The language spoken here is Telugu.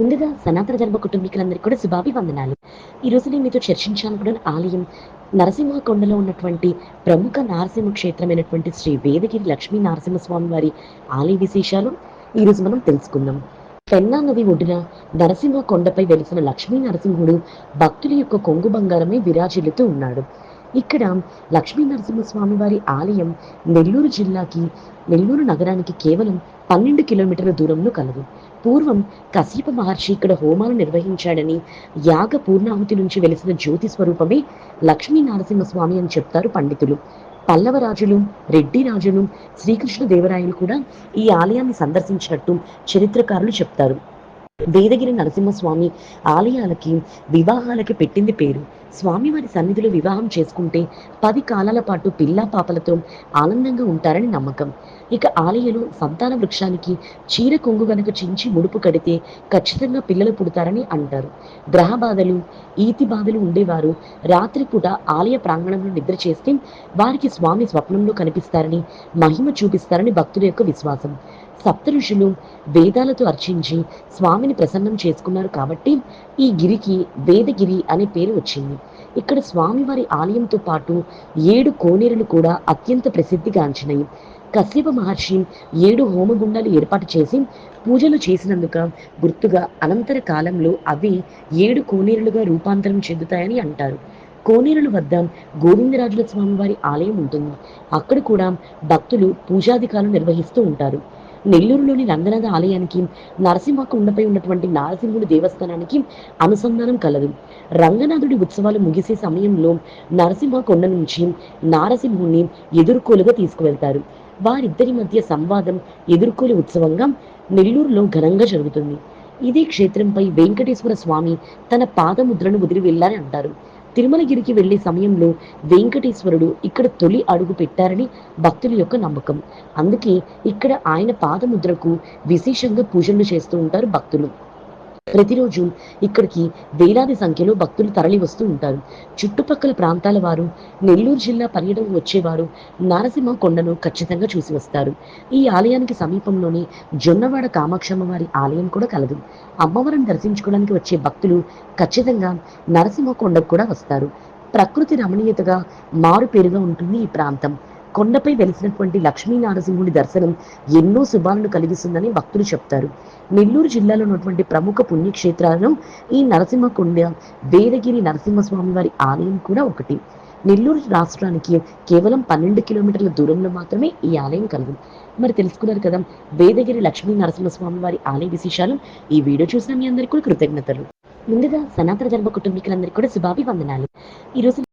ముందుగా సనాతన ధర్మ కుటుంబీకులందరికీ కూడా శుభాభివందనాలు. ఈరోజు నేను మీతో చర్చించాలనుకున్న ఆలయం నరసింహ కొండలో ఉన్నటువంటి ప్రముఖ నరసింహ క్షేత్రమైనటువంటి శ్రీ వేదగిరి లక్ష్మీ నరసింహస్వామి వారి ఆలయ విశేషాలు ఈరోజు మనం తెలుసుకుందాం. పెన్నా నది ఒడ్డున నరసింహ కొండపై వెలిసిన లక్ష్మీ నరసింహుడు భక్తుల యొక్క కొంగు బంగారమే విరాజిల్లుతూ ఉన్నాడు. ఇక్కడ లక్ష్మీ నరసింహస్వామి వారి ఆలయం నెల్లూరు జిల్లాకి నెల్లూరు నగరానికి కేవలం పన్నెండు కిలోమీటర్ల దూరంలో కలదు. పూర్వం కశ్యప మహర్షి ఇక్కడ హోమాలు నిర్వహించాడని యాగ పూర్ణాహుతి నుంచి వెలిసిన జ్యోతి స్వరూపమే లక్ష్మీ నరసింహస్వామి అని చెప్తారు పండితులు. పల్లవ రాజులు రెడ్డి రాజులు శ్రీకృష్ణ దేవరాయలు కూడా ఈ ఆలయాన్ని సందర్శించినట్టు చరిత్రకారులు చెప్తారు. వేదగిరి నరసింహస్వామి ఆలయాలకి వివాహాలకి పెట్టింది పేరు స్వామివారి సన్నిధిలో వివాహం చేసుకుంటే పది కాలాల పాటు పిల్లా పాపలతో ఆనందంగా ఉంటారని నమ్మకం. ఇక ఆలయలో సంతాన వృక్షానికి చీర కొంగు గనక చించి ముడుపు కడితే ఖచ్చితంగా పిల్లలు పుడతారని అంటారు. గ్రహ బాధలు ఈతి బాధలు ఉండేవారు. రాత్రిపూట ఆలయ ప్రాంగణంలో నిద్ర చేస్తే వారికి స్వామి స్వప్నంలో కనిపిస్తారని మహిమ చూపిస్తారని భక్తుల యొక్క విశ్వాసం. సప్త ఋషులు వేదాలతో అర్చించి స్వామిని ప్రసన్నం చేసుకున్నారు కాబట్టి ఈ గిరికి వేదగిరి అనే పేరు వచ్చింది. ఇక్కడ స్వామివారి ఆలయంతో పాటు ఏడు కోనేరులు కూడా అత్యంత ప్రసిద్ధిగాంచినాయి కశ్యప మహర్షి ఏడు హోమగుండాలు ఏర్పాటు చేసి పూజలు చేసినందుక గుర్తుగా అనంతర కాలంలో అవి ఏడు కోనేరులుగా రూపాంతరం చెందుతాయని అంటారు. కోనేరుల వద్ద గోవిందరాజుల స్వామివారి ఆలయం ఉంటుంది. అక్కడ కూడా భక్తులు పూజాధికారులు నిర్వహిస్తూ ఉంటారు. నెల్లూరులోని రంగనాథ ఆలయానికి నరసింహ కొండపై ఉన్నటువంటి నారసింహుడి దేవస్థానానికి అనుసంధానం కలదు. రంగనాథుడి ఉత్సవాలు ముగిసే సమయంలో నరసింహ కొండ నుంచి నారసింహుణ్ణి ఎదుర్కోలుగా తీసుకువెళ్తారు. వారిద్దరి మధ్య సంవాదం ఎదుర్కోలు ఉత్సవంగా నెల్లూరులో ఘనంగా జరుగుతుంది. ఇదే క్షేత్రంపై వెంకటేశ్వర స్వామి తన పాదముద్రను వదిలి వెళ్ళారని అంటారు తిరుమలగిరికి వెళ్ళే సమయంలో వెంకటేశ్వరుడు ఇక్కడ తొలి అడుగు పెట్టారని భక్తుల యొక్క నమ్మకం. అందుకే ఇక్కడ ఆయన పాదముద్రకు విశేషంగా పూజలు చేస్తూ ఉంటారు భక్తులు. ప్రతిరోజు ఇక్కడికి వేలాది సంఖ్యలో భక్తులు తరలి వస్తూ ఉంటారు. చుట్టుపక్కల ప్రాంతాల వారు నెల్లూరు జిల్లా పర్యటన వచ్చేవారు నారసింహ కొండను ఖచ్చితంగా చూసి వస్తారు. ఈ ఆలయానికి సమీపంలోనే జొన్నవాడ కామాక్షమ్మ వారి ఆలయం కూడా కలదు. అమ్మవారిని దర్శించుకోవడానికి వచ్చే భక్తులు ఖచ్చితంగా నరసింహ కొండకు కూడా వస్తారు. ప్రకృతి రమణీయతగా మారు పేరుగా ఉంటుంది ఈ ప్రాంతం. కొండపై వెలిసినటువంటి లక్ష్మీ నారసింహుడి దర్శనం ఎన్నో శుభాలను కలిగిస్తుందని భక్తులు చెప్తారు. నెల్లూరు జిల్లాలో ఉన్నటువంటి ప్రముఖ పుణ్యక్షేత్రాలను ఈ నరసింహ కొండ వేదగిరి నరసింహస్వామి వారి ఆలయం కూడా ఒకటి. నెల్లూరు రాష్ట్రానికి కేవలం పన్నెండు కిలోమీటర్ల దూరంలో మాత్రమే ఈ ఆలయం కలదు. మరి తెలుసుకున్నారు కదా వేదగిరి లక్ష్మీ నరసింహస్వామి వారి ఆలయ విశేషాలు. ఈ వీడియో చూసిన మీ అందరికీ కూడా కృతజ్ఞతలు. ముందుగా సనాతన ధర్మ కుటుంబీకులందరికీ కూడా శుభాభివందనాలు. ఈరోజు